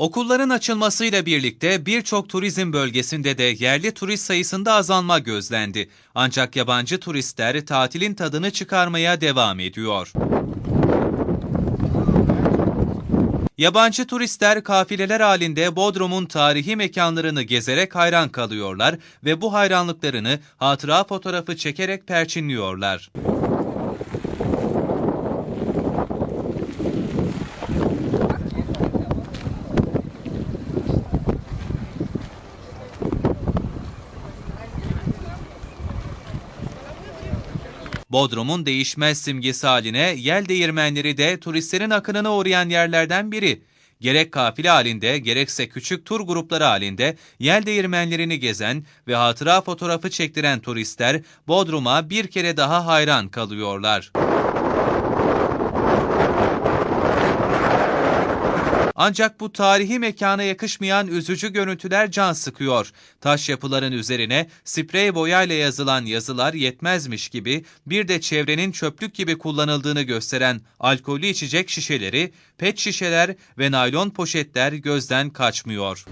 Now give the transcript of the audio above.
Okulların açılmasıyla birlikte birçok turizm bölgesinde de yerli turist sayısında azalma gözlendi. Ancak yabancı turistler tatilin tadını çıkarmaya devam ediyor. Yabancı turistler kafileler halinde Bodrum'un tarihi mekanlarını gezerek hayran kalıyorlar ve bu hayranlıklarını hatıra fotoğrafı çekerek perçinliyorlar. Bodrum'un değişmez simgesi haline yel değirmenleri de turistlerin akınına uğrayan yerlerden biri. Gerek kafile halinde gerekse küçük tur grupları halinde yel değirmenlerini gezen ve hatıra fotoğrafı çektiren turistler Bodrum'a bir kere daha hayran kalıyorlar. Ancak bu tarihi mekana yakışmayan üzücü görüntüler can sıkıyor. Taş yapıların üzerine sprey boyayla yazılan yazılar yetmezmiş gibi bir de çevrenin çöplük gibi kullanıldığını gösteren alkollü içecek şişeleri, pet şişeler ve naylon poşetler gözden kaçmıyor.